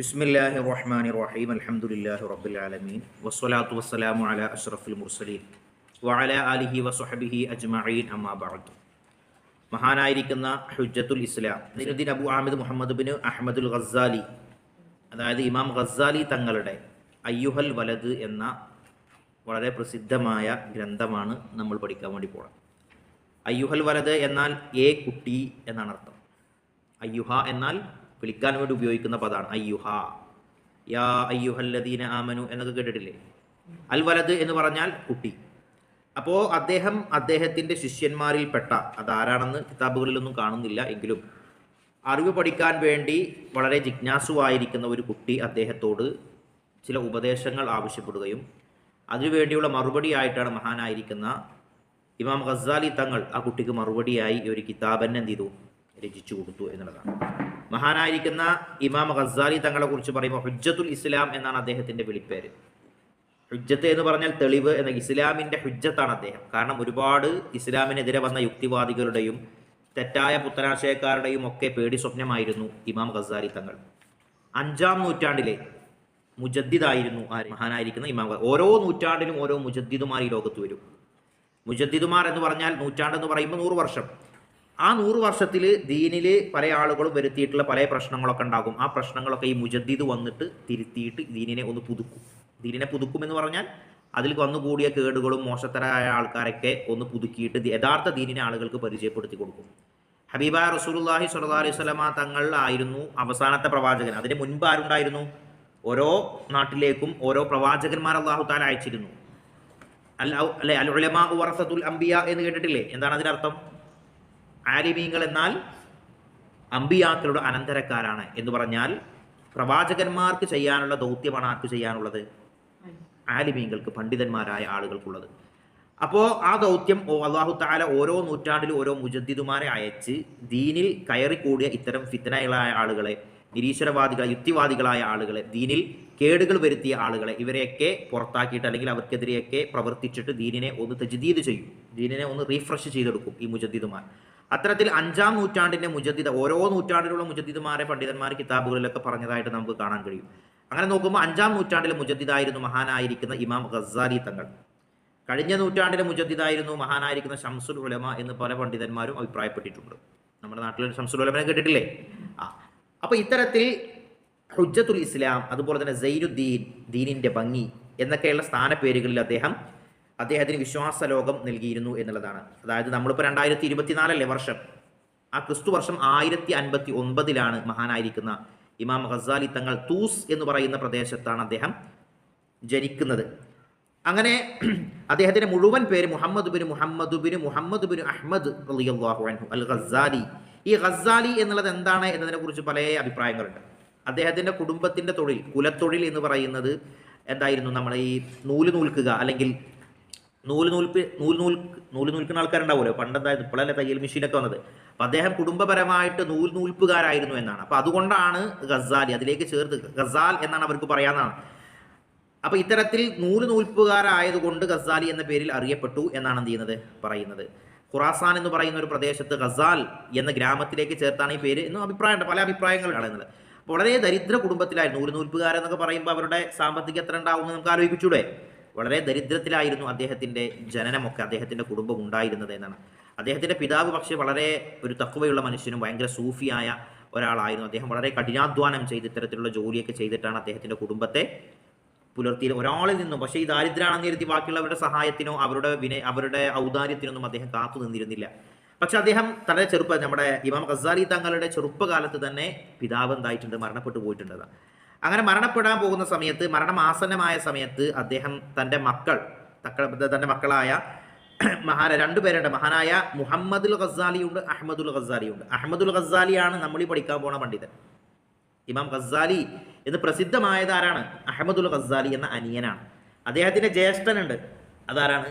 ബിസ്മില്ലാഹി റഹ്മാൻ റഹീം അലഹമുല്ലാഹി റബ്ബുൽ ആലമീൻ. വസ്സലാത്തു വസ്സലാമു അല അഷ്റഫുൽ മുർസലീൻ. വഅല അലിഹി വസുഹബിഹി അജ്മഈൻ. അമ്മാബാദ് മഹാനായിരിക്കുന്ന ഹുജ്ജത്തുൽ ഇസ്ലാം നസീനുദ്ദീൻ അബു ആമിദ് മുഹമ്മദ് ബിൻ അഹമ്മദുൽ ഖസാലി അതായത് ഇമാം ഖസാലി തങ്ങളുടെ അയ്യുഹൽ വലത് എന്ന വളരെ പ്രസിദ്ധമായ ഗ്രന്ഥമാണ് നമ്മൾ പഠിക്കാൻ വേണ്ടി പോകണം അയ്യുഹൽ വലത് എന്നാൽ എ കുട്ടി എന്നാണ് അർത്ഥം അയ്യുഹ എന്നാൽ വിളിക്കാൻ വേണ്ടി ഉപയോഗിക്കുന്ന പദമാണ് അയ്യുഹ. യാ അയ്യുഹല്ലദീന ആമനു എന്നൊക്കെ കേട്ടിട്ടില്ലേ? അൽ വലത് എന്ന് പറഞ്ഞാൽ കുട്ടി. അപ്പോൾ അദ്ദേഹം അദ്ദേഹത്തിന്റെ ശിഷ്യന്മാരിൽപ്പെട്ട അതാരാണെന്ന് കിതാബുകളിലൊന്നും കാണുന്നില്ല എങ്കിലും അറിവ് പഠിക്കാൻ വേണ്ടി വളരെ ജിജ്ഞാസുവായിരിക്കുന്ന ഒരു കുട്ടി അദ്ദേഹത്തോട് ചില ഉപദേശങ്ങൾ ആവശ്യപ്പെടുകയും അതിനുവേണ്ടിയുള്ള മറുപടിയായിട്ടാണ് മഹാനായിരിക്കുന്ന ഇമാം ഖസാലി തങ്ങൾ ആ കുട്ടിക്ക് മറുപടിയായി ഒരു കിതാബന്നെ എന്ത് ചെയ്തു? രചിച്ചു കൊടുത്തു എന്നുള്ളതാണ്. മഹാനായിരിക്കുന്ന ഇമാം ഖസാലി തങ്ങളെ കുറിച്ച് പറയുമ്പോൾ ഹുജ്ജത്തുൽ ഇസ്ലാം എന്നാണ് അദ്ദേഹത്തിന്റെ വിളിപ്പേര്. ഹുജ്ജത്ത് എന്ന് പറഞ്ഞാൽ തെളിവ് എന്ന ഇസ്ലാമിന്റെ ഹുജ്ജത്താണ് അദ്ദേഹം. കാരണം ഒരുപാട് ഇസ്ലാമിനെതിരെ വന്ന യുക്തിവാദികളുടെയും തെറ്റായ പുത്തനാശയക്കാരുടെയും ഒക്കെ പേടി സ്വപ്നമായിരുന്നു ഇമാം ഖസാലി തങ്ങൾ. അഞ്ചാം നൂറ്റാണ്ടിലെ മുജദ്ദിദായിരുന്നു ആര് മഹാനായിരിക്കുന്ന ഇമാം ഓരോ നൂറ്റാണ്ടിലും ഓരോ മുജദ്ദിദുമാർ ഈ ലോകത്ത് വരും. മുജദ്ദിദുമാർ എന്ന് പറഞ്ഞാൽ നൂറ്റാണ്ട് എന്ന് പറയുമ്പോൾ നൂറ് വർഷം. ആ നൂറ് വർഷത്തിൽ ദീനിൽ പല ആളുകളും വരുത്തിയിട്ടുള്ള പല പ്രശ്നങ്ങളൊക്കെ ഉണ്ടാകും. ആ പ്രശ്നങ്ങളൊക്കെ ഈ മുജദ്ദീദ് വന്നിട്ട് തിരുത്തിയിട്ട് ദീനിനെ ഒന്ന് പുതുക്കും. ദീനിനെ പുതുക്കും എന്ന് പറഞ്ഞാൽ അതിൽ വന്നുകൂടിയ കേടുകളും മോശത്തരായ ആൾക്കാരൊക്കെ ഒന്ന് പുതുക്കിയിട്ട് യഥാർത്ഥ ദീനിനെ ആളുകൾക്ക് പരിചയപ്പെടുത്തി കൊടുക്കും. ഹബീബ റസൂലുള്ളാഹി സ്വല്ലല്ലാഹി അലൈഹി വസല്ലമ തങ്ങളായിരുന്നു അവസാനത്തെ പ്രവാചകൻ. അതിന് മുൻപ് ആരുണ്ടായിരുന്നു? ഓരോ നാട്ടിലേക്കും ഓരോ പ്രവാചകന്മാർ അള്ളാഹു താൻ അയച്ചിരുന്നു. അല്ല അല്ലെ അൽ ഉലമാ വറസത്തുൽ അംബിയ എന്ന് കേട്ടിട്ടില്ലേ? എന്താണ് അതിനർത്ഥം? ആലിമീങ്ങൾ എന്നാൽ അമ്പിയാക്കളുടെ അനന്തരക്കാരാണ് എന്ന് പറഞ്ഞാൽ പ്രവാചകന്മാർക്ക് ചെയ്യാനുള്ള ദൗത്യമാണ് ആർക്ക് ചെയ്യാനുള്ളത്? ആലിമീങ്ങൾക്ക് പണ്ഡിതന്മാരായ ആളുകൾക്കുള്ളത്. അപ്പോൾ ആ ദൗത്യം അള്ളാഹു താല ഓരോ നൂറ്റാണ്ടിലും ഓരോ മുജദ്ദിദുമാരെ അയച്ച് ദീനിൽ കയറിക്കൂടിയ ഇത്തരം ഫിത്തനകളായ ആളുകളെ നിരീശ്വരവാദികളെ യുക്തിവാദികളായ ആളുകളെ ദീനിൽ കേടുകൾ വരുത്തിയ ആളുകളെ ഇവരെയൊക്കെ പുറത്താക്കിയിട്ട് അല്ലെങ്കിൽ അവർക്കെതിരെയൊക്കെ പ്രവർത്തിച്ചിട്ട് ദീനിനെ ഒന്ന് തജ്ദീദ് ചെയ്യും. ദീനിനെ ഒന്ന് റീഫ്രഷ് ചെയ്തെടുക്കും ഈ മുജദ്ദിദുമാർ. അത്തരത്തിൽ അഞ്ചാം നൂറ്റാണ്ടിന്റെ മുജദ്ദിദ ഓരോ നൂറ്റാണ്ടിലുള്ള മുജദ്ദിദുമാരെ പണ്ഡിതന്മാർ കിതാബുകളിലൊക്കെ പറഞ്ഞതായിട്ട് നമുക്ക് കാണാൻ കഴിയും. അങ്ങനെ നോക്കുമ്പോൾ അഞ്ചാം നൂറ്റാണ്ടിലെ മുജദ്ദിദായിരുന്നു മഹാനായിരിക്കുന്ന ഇമാം ഗസ്സാലി തങ്ങൾ. കഴിഞ്ഞ നൂറ്റാണ്ടിലെ മുജദ്ദിദായിരുന്നു മഹാനായിരിക്കുന്ന ഷംസുൽ ഉലമ എന്ന് പല പണ്ഡിതന്മാരും അഭിപ്രായപ്പെട്ടിട്ടുണ്ട്. നമ്മുടെ നാട്ടിൽ ഷംസുൽ ഉലമനെ കേട്ടിട്ടില്ലേ? ആ. അപ്പോൾ ഇത്തരത്തിൽ ഹുജ്ജത്തുൽ ഇസ്ലാം അതുപോലെ തന്നെ സൈനുദ്ദീൻ ദീനിന്റെ ഭംഗി എന്നൊക്കെയുള്ള സ്ഥാനപ്പേരുകളിൽ അദ്ദേഹം അദ്ദേഹത്തിന് വിശ്വാസ ലോകം നൽകിയിരുന്നു എന്നുള്ളതാണ്. അതായത് നമ്മളിപ്പോൾ രണ്ടായിരത്തി ഇരുപത്തിനാലല്ലേ വർഷം? ആ ക്രിസ്തു വർഷം ആയിരത്തി അൻപത്തി ഒൻപതിലാണ് മഹാനായിരിക്കുന്ന ഇമാം ഖസാലി തങ്ങൾ തൂസ് എന്ന് പറയുന്ന പ്രദേശത്താണ് അദ്ദേഹം ജനിക്കുന്നത്. അങ്ങനെ അദ്ദേഹത്തിന്റെ മുഴുവൻ പേര് Muhammad bin Muhammad bin Muhammad bin Ahmad റളിയല്ലാഹു അൻഹു അൽ ഖസാലി ഈ ഖസാലി എന്നുള്ളത് എന്താണ് എന്നതിനെ കുറിച്ച് പല അഭിപ്രായങ്ങളുണ്ട്. അദ്ദേഹത്തിന്റെ കുടുംബത്തിന്റെ തൊഴിൽ കുലത്തൊഴിൽ എന്ന് പറയുന്നത് എന്തായിരുന്നു? നമ്മൾ ഈ നൂൽ നൂൽക്കുക അല്ലെങ്കിൽ നൂൽ നൂൽപ്പ് നൂൽ നൂൽ നൂൽ നൂൽക്കുന്ന ആൾക്കാരുണ്ടാവുമല്ലോ. പണ്ടത്തെ ഇപ്പോഴല്ലേ തയ്യൽ മെഷീനൊക്കെ വന്നത്? അപ്പം അദ്ദേഹം കുടുംബപരമായിട്ട് നൂൽ നൂൽപ്പുകാരായിരുന്നു എന്നാണ്. അപ്പം അതുകൊണ്ടാണ് ഗസാലി അതിലേക്ക് ചേർത്ത് ഗസാൽ എന്നാണ് അവർക്ക് പറയാമെന്നാണ് അപ്പം ഇത്തരത്തിൽ നൂൽ നൂൽപ്പുകാരായതുകൊണ്ട് ഗസാലി എന്ന പേരിൽ അറിയപ്പെട്ടു എന്നാണ് എന്ത് ചെയ്യുന്നത്? പറയുന്നത്. ഖുറാസാൻ എന്ന് പറയുന്ന ഒരു പ്രദേശത്ത് ഗസാൽ എന്ന ഗ്രാമത്തിലേക്ക് ചേർത്താണ് ഈ പേര് എന്നും അഭിപ്രായമുണ്ട്. പല അഭിപ്രായങ്ങളാണ് എന്നുള്ളത് അപ്പോൾ വളരെ ദരിദ്ര കുടുംബത്തിലായിരുന്നു നൂൽ നൂൽപ്പുകാരെന്നൊക്കെ പറയുമ്പോൾ അവരുടെ സാമ്പത്തികം എത്ര ഉണ്ടാവുമെന്ന് നമുക്ക് ആലോചിച്ചൂടെ വളരെ ദരിദ്രത്തിലായിരുന്നു അദ്ദേഹത്തിന്റെ ജനനമൊക്കെ അദ്ദേഹത്തിന്റെ കുടുംബം ഉണ്ടായിരുന്നത് എന്നാണ്. അദ്ദേഹത്തിന്റെ പിതാവ് പക്ഷേ വളരെ ഒരു തക്കുവയുള്ള മനുഷ്യനും ഭയങ്കര സൂഫിയായ ഒരാളായിരുന്നു. അദ്ദേഹം വളരെ കഠിനാധ്വാനം ചെയ്ത് ഇത്തരത്തിലുള്ള ജോലിയൊക്കെ ചെയ്തിട്ടാണ് അദ്ദേഹത്തിന്റെ കുടുംബത്തെ പുലർത്തിയത്. ഒരാളിൽ നിന്നും പക്ഷേ ഈ ദാരിദ്ര്യമാണെന്ന് കരുതി ബാക്കിയുള്ളവരുടെ സഹായത്തിനോ അവരുടെ വിന അവരുടെ ഔദാര്യത്തിനൊന്നും അദ്ദേഹം കാത്തു നിന്നിരുന്നില്ല. പക്ഷെ അദ്ദേഹം തന്റെ ചെറുപ്പ നമ്മുടെ ഇമാം ഖസാലി തങ്ങളുടെ ചെറുപ്പകാലത്ത് തന്നെ പിതാവ് എന്തായിട്ടുണ്ട്? മരണപ്പെട്ടു പോയിട്ടുണ്ട് അതാ. അങ്ങനെ മരണപ്പെടാൻ പോകുന്ന സമയത്ത് മരണമാസന്നമായ സമയത്ത് അദ്ദേഹം തന്റെ മക്കൾ തന്റെ മക്കളായ മഹാന രണ്ടുപേരുണ്ട് മഹാനായ മുഹമ്മദുൽ ഖസാലിയുണ്ട് അഹമ്മദുൽ ഖസാലിയുണ്ട്. അഹമ്മദുൽ ഖസാലിയാണ് നമ്മൾ ഈ പഠിക്കാൻ പോണ പണ്ഡിതൻ. ഇമാം ഖസാലി എന്ന് പ്രസിദ്ധമായത് ആരാണ്? അഹമ്മദുൽ ഖസാലി എന്ന അനിയനാണ്. അദ്ദേഹത്തിന്റെ ജ്യേഷ്ഠനുണ്ട്. അതാരാണ്?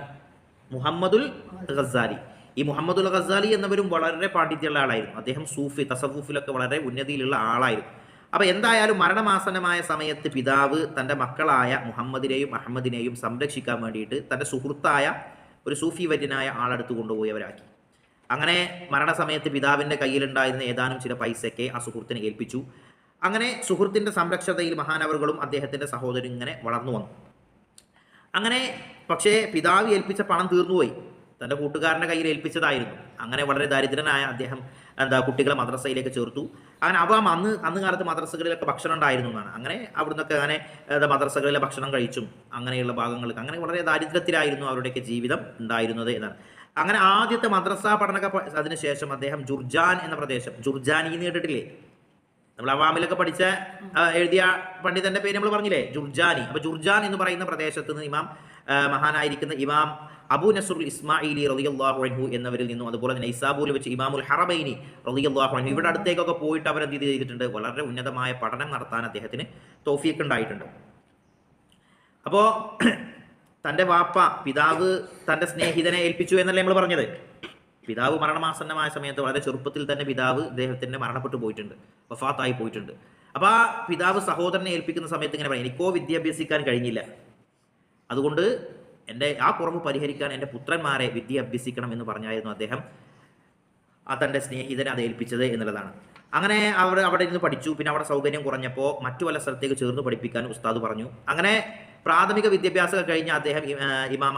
മുഹമ്മദുൽ ഖസാലി. ഈ മുഹമ്മദുൽ ഖസാലി എന്നവരും വളരെ പാണ്ഡിത്യമുള്ള ആളായിരുന്നു. അദ്ദേഹം സൂഫി തസവൂഫിലൊക്കെ വളരെ ഉന്നതിയിലുള്ള ആളായിരുന്നു. അപ്പൊ എന്തായാലും മരണമാസനമായ സമയത്ത് പിതാവ് തന്റെ മക്കളായ മുഹമ്മദിനെയും അഹമ്മദിനെയും സംരക്ഷിക്കാൻ വേണ്ടിയിട്ട് തന്റെ സുഹൃത്തായ ഒരു സൂഫി വര്യനായ ആളെടുത്ത് കൊണ്ടുപോയവരാക്കി അങ്ങനെ മരണസമയത്ത് പിതാവിന്റെ കയ്യിലുണ്ടായിരുന്ന ഏതാനും ചില പൈസയൊക്കെ ആ സുഹൃത്തിനെ ഏൽപ്പിച്ചു. അങ്ങനെ സുഹൃത്തിന്റെ സംരക്ഷതയിൽ മഹാനവറുകളും അദ്ദേഹത്തിന്റെ സഹോദരൻ ഇങ്ങനെ വളർന്നു വന്നു. അങ്ങനെ പക്ഷേ പിതാവ് ഏൽപ്പിച്ച പണം തീർന്നുപോയി. തന്റെ കൂട്ടുകാരന്റെ കയ്യിൽ ഏൽപ്പിച്ചതായിരുന്നു. അങ്ങനെ വളരെ ദരിദ്രനായ അദ്ദേഹം എന്താ കുട്ടികളെ മദ്രസയിലേക്ക് ചേർത്തു. അങ്ങനെ അവ അന്ന് അന്ന് കാലത്ത് മദ്രസകളിലൊക്കെ ഭക്ഷണം ഉണ്ടായിരുന്നു എന്നാണ്. അങ്ങനെ അവിടുന്നൊക്കെ അങ്ങനെ മദ്രസകളിലെ ഭക്ഷണം കഴിച്ചും അങ്ങനെയുള്ള ഭാഗങ്ങൾക്ക് അങ്ങനെ വളരെ ദാരിദ്ര്യത്തിലായിരുന്നു അവരുടെയൊക്കെ ജീവിതം ഉണ്ടായിരുന്നത് എന്നാണ്. അങ്ങനെ ആദ്യത്തെ മദ്രസ പഠനമൊക്കെ അതിനുശേഷം അദ്ദേഹം ജുർജാൻ എന്ന പ്രദേശം ജുർജാനി എന്ന് കേട്ടിട്ടില്ലേ? നമ്മൾ അവാമിലൊക്കെ പഠിച്ച എഴുതിയ പണ്ഡിതന്റെ പേര് നമ്മൾ പറഞ്ഞില്ലേ? ജുർജാനി. അപ്പൊ ജുർജാൻ എന്ന് പറയുന്ന പ്രദേശത്ത് നിന്ന് ഇമാം മഹാനായിരിക്കുന്ന ഇമാം അബു നസുർ ഇസ്മായിലി റളിയല്ലാഹു അൻഹു എന്നവരിൽ നിന്നും അതുപോലെ തന്നെ ഇസാബൂൽ വെച്ച് ഇമാമുൽ ഹറബൈനി റളിയല്ലാഹു അൻഹു ഇവിടെ അടുത്തേക്കൊക്കെ പോയിട്ട് അവർ എന്ത് ചെയ്തിട്ടുണ്ട്? വളരെ ഉന്നതമായ പഠനം നടത്താൻ അദ്ദേഹത്തിന് തോഫിയൊക്കെ ഉണ്ടായിട്ടുണ്ട്. അപ്പോൾ തന്റെ വാപ്പ പിതാവ് തന്റെ സ്നേഹിതനെ ഏൽപ്പിച്ചു എന്നല്ലേ നമ്മൾ പറഞ്ഞത്? പിതാവ് മരണമാസന്നമായ സമയത്ത് വളരെ ചെറുപ്പത്തിൽ തന്നെ പിതാവ് ഇദ്ദേഹത്തിന്റെ മരണപ്പെട്ടു പോയിട്ടുണ്ട്. വഫാത്തായി പോയിട്ടുണ്ട്. അപ്പോൾ ആ പിതാവ് സഹോദരനെ ഏൽപ്പിക്കുന്ന സമയത്ത് ഇങ്ങനെ പറയും എനിക്കോ വിദ്യാഭ്യസിക്കാൻ കഴിഞ്ഞില്ല. അതുകൊണ്ട് എന്റെ ആ കുറവ് പരിഹരിക്കാൻ എന്റെ പുത്രന്മാരെ വിദ്യ അഭ്യസിക്കണം എന്ന് പറഞ്ഞായിരുന്നു അദ്ദേഹം. ആ തന്റെ സ്നേഹിതനെ അത് ഏൽപ്പിച്ചത് എന്നുള്ളതാണ്. അങ്ങനെ അവർ അവിടെ ഇരുന്ന് പഠിച്ചു. പിന്നെ അവിടെ സൗകര്യം കുറഞ്ഞപ്പോൾ മറ്റു പല സ്ഥലത്തേക്ക് ചേർന്ന് പഠിപ്പിക്കാൻ ഉസ്താദ് പറഞ്ഞു. അങ്ങനെ പ്രാഥമിക വിദ്യാഭ്യാസം കഴിഞ്ഞ അദ്ദേഹം അവർ ഇമാം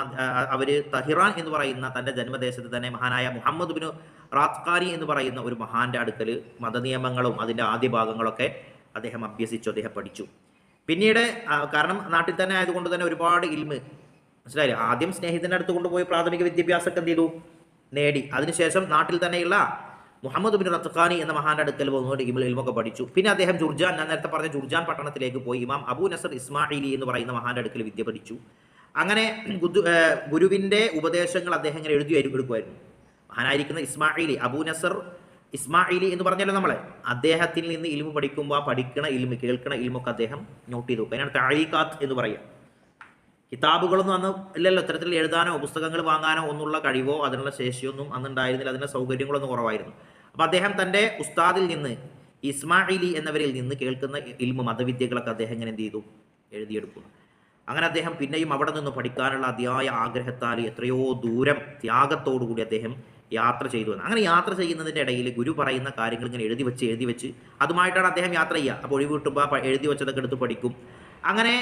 അവർ തഹിറാൻ എന്ന് പറയുന്ന തന്റെ ജന്മദേശത്ത് തന്നെ മഹാനായ മുഹമ്മദ് ബിനു റാത്കാരി എന്ന് പറയുന്ന ഒരു മഹാന്റെ അടുക്കൽ മതനിയമങ്ങളും അതിന്റെ ആദ്യ ഭാഗങ്ങളൊക്കെ അദ്ദേഹം അഭ്യസിച്ചു അദ്ദേഹം പഠിച്ചു. പിന്നീട് കാരണം നാട്ടിൽ തന്നെ ആയതുകൊണ്ട് തന്നെ ഒരുപാട് ഇൽമ്. മനസ്സിലായില്ലേ? ആദ്യം സ്നേഹിതന്റെ അടുത്ത് കൊണ്ടുപോയി പ്രാഥമിക വിദ്യാഭ്യാസമൊക്കെ എന്ത് ചെയ്തു? നേടി. അതിനുശേഷം നാട്ടിൽ തന്നെയുള്ള മുഹമ്മദ് ബിൻ റത്തഖാനി എന്ന മഹാന്റെ അടുക്കൽ വന്നുകൊണ്ട് ഇബിൾ ഇൽമൊക്കെ പഠിച്ചു. പിന്നെ അദ്ദേഹം ജുർജാൻ ഞാൻ നേരത്തെ പറഞ്ഞ ജുർജാൻ പട്ടണത്തിലേക്ക് പോയി. ഇമാം അബൂ നസർ ഇസ്മായിലി എന്ന് പറയുന്ന മഹാന്റെ അടുക്കൽ വിദ്യ പഠിച്ചു. അങ്ങനെ ഗുരുവിന്റെ ഉപദേശങ്ങൾ അദ്ദേഹം ഇങ്ങനെ എഴുതി എടുക്കുമായിരുന്നു. മഹാനായിരിക്കുന്ന ഇസ്മായിലി അബൂ നസർ ഇസ്മായിലി എന്ന് പറഞ്ഞല്ലോ നമ്മളെ. അദ്ദേഹത്തിൽ നിന്ന് ഇൽമു പഠിക്കുമ്പോൾ ആ പഠിക്കണ ഇൽമ് കേൾക്കണ ഇൽമൊക്കെ അദ്ദേഹം നോട്ട് ചെയ്തു അതിനാണ് താഴീക്കാത്ത് എന്ന് പറയുക കിതാബുകളൊന്നും അന്ന് ഇല്ലല്ലോ. ഇത്തരത്തിൽ എഴുതാനോ പുസ്തകങ്ങൾ വാങ്ങാനോ ഒന്നുള്ള കഴിവോ അതിനുള്ള ശേഷിയൊന്നും അന്നുണ്ടായിരുന്നില്ല. അതിനുള്ള സൗകര്യങ്ങളൊന്നും കുറവായിരുന്നു. അപ്പോൾ അദ്ദേഹം തന്റെ ഉസ്താദിൽ നിന്ന് ഇസ്മായിലി എന്നവരിൽ നിന്ന് കേൾക്കുന്ന ഇൽമ മതവിദ്യകളൊക്കെ അദ്ദേഹം ഇങ്ങനെ എന്ത് ചെയ്തു? എഴുതിയെടുക്കുന്നു. അങ്ങനെ അദ്ദേഹം പിന്നെയും അവിടെ നിന്ന് പഠിക്കാനുള്ള അതിയായ ആഗ്രഹത്താൽ എത്രയോ ദൂരം ത്യാഗത്തോടുകൂടി അദ്ദേഹം യാത്ര ചെയ്തു എന്ന്. അങ്ങനെ യാത്ര ചെയ്യുന്നതിന്റെ ഇടയിൽ ഗുരു പറയുന്ന കാര്യങ്ങൾ ഇങ്ങനെ എഴുതി വെച്ച് എഴുതി വെച്ച് അതുമായിട്ടാണ് അദ്ദേഹം യാത്ര ചെയ്യുക. അപ്പോൾ ഒഴിവ് കിട്ടുമ്പോൾ എഴുതി വെച്ചതൊക്കെ എടുത്ത് പഠിക്കും. അങ്ങനെ